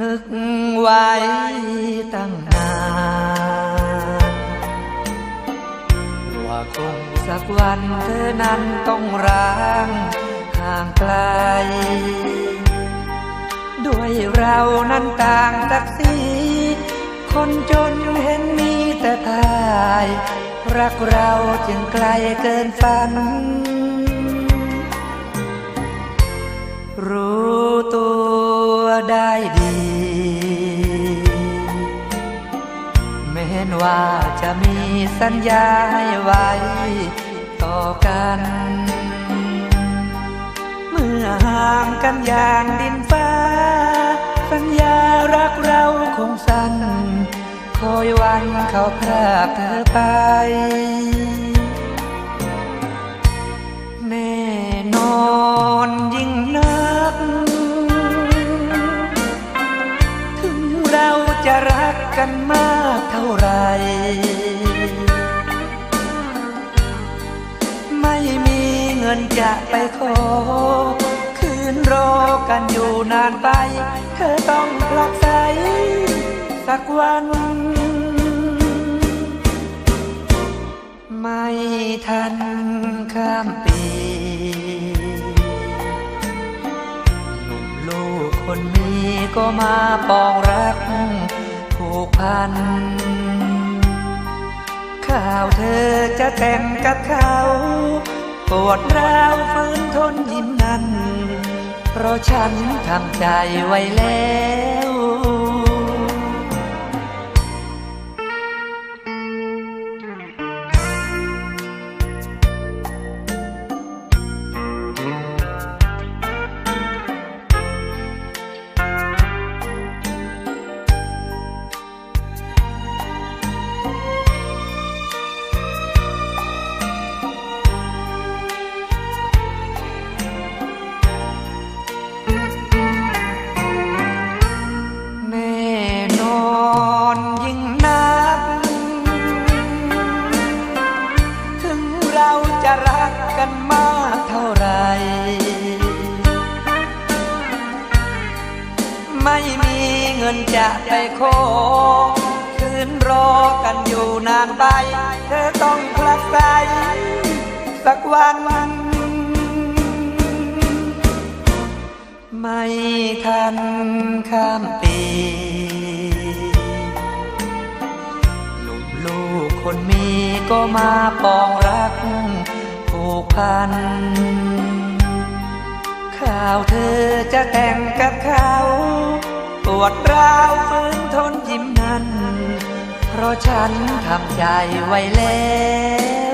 นึกไว้ตั้งนาน ว่าคงสักวันเธอนั้นต้องร้างห่างไกล ด้วยเรานั้นต่างตักสีคนจนเห็นมีแต่พาย รักเราจึงไกลเกินฝัน รู้ตัวได้ดี แม้นว่าจะมีสัญญาให้ไว้ต่อกัน เมื่อห่างกันอย่างดินฟ้า สัญญารักเราคงสั้นคอยวันเขาพรากเธอไป แน่นอนยิ่งนัก ถึงเรา จะรักกันมากเท่าไร ไม่มีเงินจะไปขอ คืนรอกันอยู่นานไป เธอต้องผลักไสสักวัน ไม่ทันข้ามปี คนมีก็มาปองรักผูกพัน ข่าวเธอจะแต่งกับเขาปวดร้าวฟื้นทนยิ้มนั้น เพราะฉันทำใจไว้แล้ว จะรักกันมากเท่าไร ไม่มีเงินจะไปขอคืนรอกันอยู่นานไป เธอต้องพลัดไปสักวันไม่ทันข้ามปี คนมีก็มาปองรักผูกพัน ข่าวเธอจะแต่งกับเขาปวดร้าวฟื้นทนยิ้มนั้น เพราะฉันทำใจไว้แล้ว